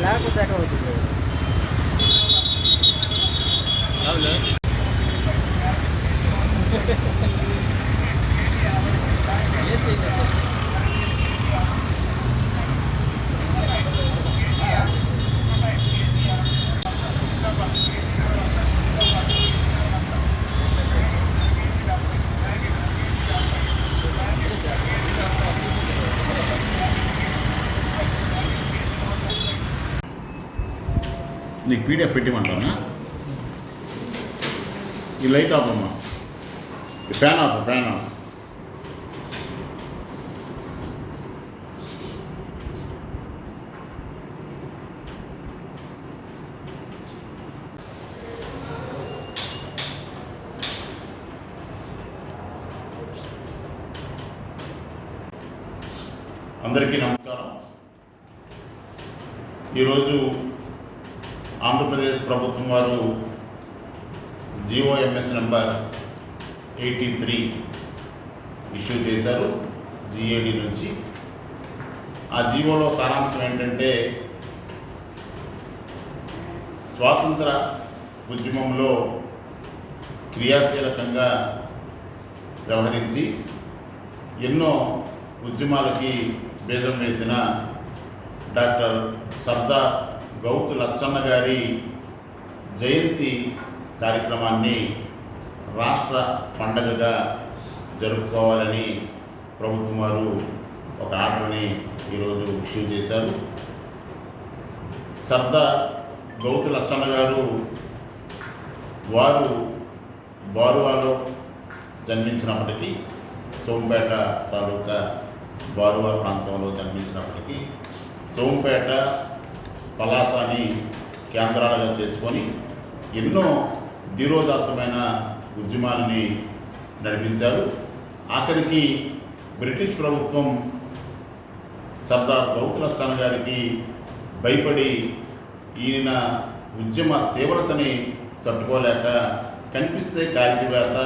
ব্ল্যাকও দেখা হয়েছিল నీకు పీడిఎఫ్ పెట్టిమంటానా ఈ లైట్ ఆఫ్ అమ్మా. ఈ ఫ్యాన్ ఆఫ్ ఫ్యాన్ ఆఫ్. అందరికీ నమస్కారం. ఈరోజు ఆంధ్రప్రదేశ్ ప్రభుత్వం వారు GOMS number eighty three issue చేశారు జిఏడి నుంచి. ఆ జీవోలో సారాంశం ఏంటంటే స్వాతంత్ర ఉద్యమంలో క్రియాశీలకంగా వ్యవహరించి ఎన్నో ఉద్యమాలకి భేదం వేసిన డాక్టర్ సర్దార్ గౌతు లచ్చన్న గారి జయంతి కార్యక్రమాన్ని రాష్ట్ర పండగగా జరుపుకోవాలని ప్రభుత్వం వారు ఒక ఆర్డర్ని ఈరోజు ఇష్యూ చేశారు. సర్దార్ గౌతు లచ్చన్న గారు వారు బారువాలో జన్మించినప్పటికీ సోంపేట తాలూకా బారువా ప్రాంతంలో జన్మించినప్పటికీ సోంపేట పలాసాని కేంద్రాలుగా చేసుకొని ఎన్నో ధీరోదాత్తమైన ఉద్యమాల్ని నడిపించారు. ఆఖరికి బ్రిటిష్ ప్రభుత్వం సర్దార్ గౌతులస్థాన్ గారికి భయపడి ఈయన ఉద్యమ తీవ్రతని తట్టుకోలేక కనిపిస్తే కాల్చివేత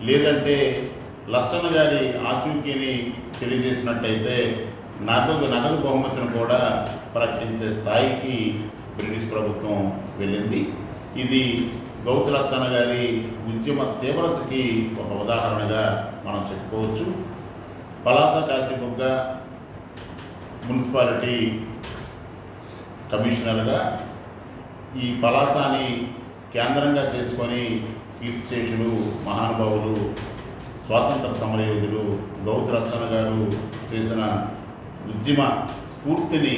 లేదంటే లచ్చన్న గారి ఆచూకీని తెలియజేసినట్టయితే నగదు నగదు బహుమతిని కూడా ప్రకటించే స్థాయికి బ్రిటిష్ ప్రభుత్వం వెళ్ళింది. ఇది గౌతు గారి ఉద్యమ తీవ్రతకి ఒక ఉదాహరణగా మనం చెప్పుకోవచ్చు. పలాస కాశీబుగ్గ మున్సిపాలిటీ కమిషనర్గా ఈ పలాసాని కేంద్రంగా చేసుకొని కీర్తిశేషులు మహానుభావులు స్వాతంత్ర సమరయోధులు గౌతు రక్షణ గారు చేసిన ఉద్యమ స్ఫూర్తిని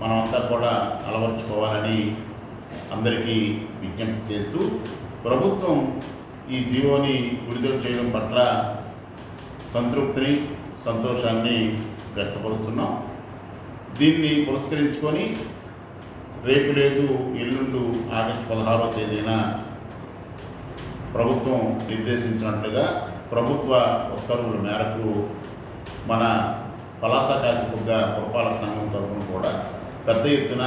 మనమంతా కూడా అలవర్చుకోవాలని అందరికీ విజ్ఞప్తి చేస్తూ ప్రభుత్వం ఈ జీవోని విడుదల చేయడం పట్ల సంతృప్తిని సంతోషాన్ని వ్యక్తపరుస్తున్నాం. దీన్ని పురస్కరించుకొని రేపు లేదు ఎల్లుండు ఆగస్టు పదహారో తేదీన ప్రభుత్వం నిర్దేశించినట్లుగా ప్రభుత్వ ఉత్తర్వుల మేరకు మన పలాస కాశీబుగ్గ పురపాలక సంఘం తరఫున కూడా పెద్ద ఎత్తున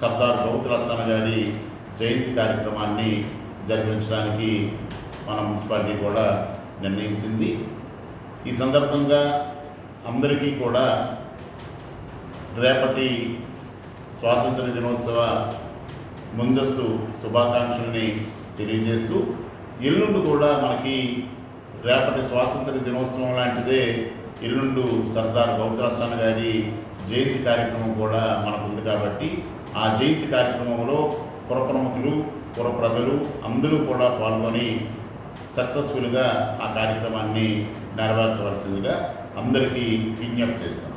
సర్దార్ గౌతులచ్చన్న గారి జయంతి కార్యక్రమాన్ని జరిపించడానికి మన మున్సిపాలిటీ కూడా నిర్ణయించింది. ఈ సందర్భంగా అందరికీ కూడా రేపటి స్వాతంత్ర దినోత్సవ ముందస్తు శుభాకాంక్షల్ని తెలియజేస్తూ ఎల్లుండి కూడా మనకి రేపటి స్వాతంత్ర దినోత్సవం లాంటిదే ఎల్లుండు సర్దార్ గౌతరచ్చన్న గారి జయంతి కార్యక్రమం కూడా మనకు ఉంది కాబట్టి ఆ జయంతి కార్యక్రమంలో పుర ప్రముఖులు పుర ప్రజలు అందరూ కూడా పాల్గొని సక్సెస్ఫుల్గా ఆ కార్యక్రమాన్ని నెరవేర్చవలసిందిగా అందరికీ విజ్ఞప్తి చేస్తున్నాం.